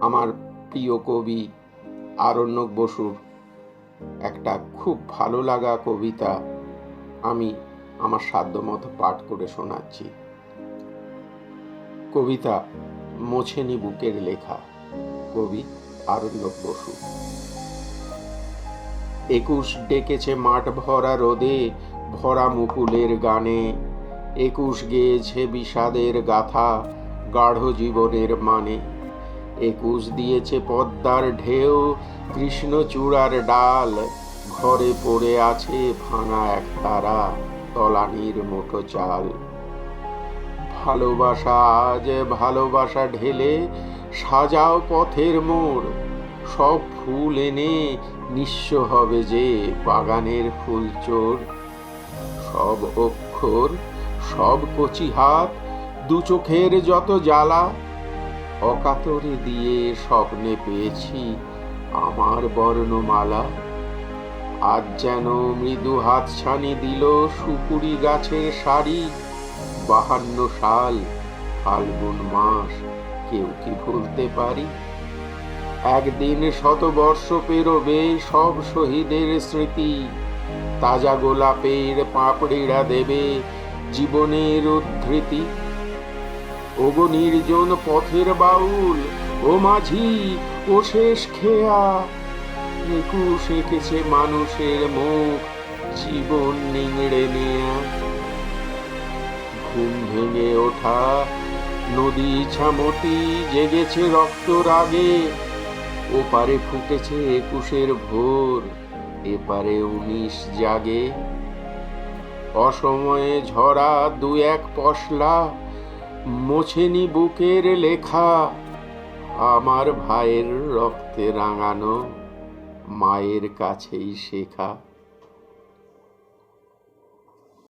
আমার প্রিয় কবি আরণ্যক বসুর একটা খুব ভালো লাগা কবিতা আমি আমার সাধ্যমতো পাঠ করে শোনাচ্ছি। কবিতা মোছেনি বুকের লেখা কবি আরণ্যক বসু। একুশ ডেকেছে মাঠ ভরা রোদে ভরা মুকুলের গানে, একুশ গেয়েছে বিষাদের গাথা গাঢ় জীবনের মানে। একুশ দিয়েছে পদ্মার ঢেউ কৃষ্ণচূড়ার ডাল। ঘরে পড়ে আছে ভাঙা এক তারা, তলানির মুঠো চাল। ভালোবাসা আজ ভালোবাসা ঢেলে, সাজাও পথের মোড়। সব ফুল এনে নিঃস্ব হবে যে বাগানের ফুল চোর। সব অক্ষর, সব কচি হাত, দু চোখের যত জ্বালা অকাতরে দিয়ে স্বপ্নে পেয়েছি আমার বর্ণমালা। আজ যেন মৃদু হাত ছানি দিল সুপুরি গাছের শাড়ি বাহান্ন সাল, ফাল্গুন মাস, কেউ কি ভুলতে পারি? একদিন শতবর্ষ পেরোবে সব শহীদের স্মৃতি। তাজা গোলাপের পাপড়িরা দেবে জীবনের উদ্ধৃতি। ওগো নির্জন পথের বাউল, ও মাঝি, ও শেষ খেয়া। একুশ এঁকেছে মানুষের মুখ, জীবন নিংড়ে নেয়া। ঘুম ভেঙে ওঠা নদী ছামতি জেগেছে রক্ত রাগে ওপারে ফুটেছে একুশের ভোর, এপারে উনিশ জাগে। অসময়ে ঝরা দু এক পশলা মোছেনি বুকের লেখা আমার ভাইয়ের রক্তে রাঙানো মায়ের কাছেই শেখা।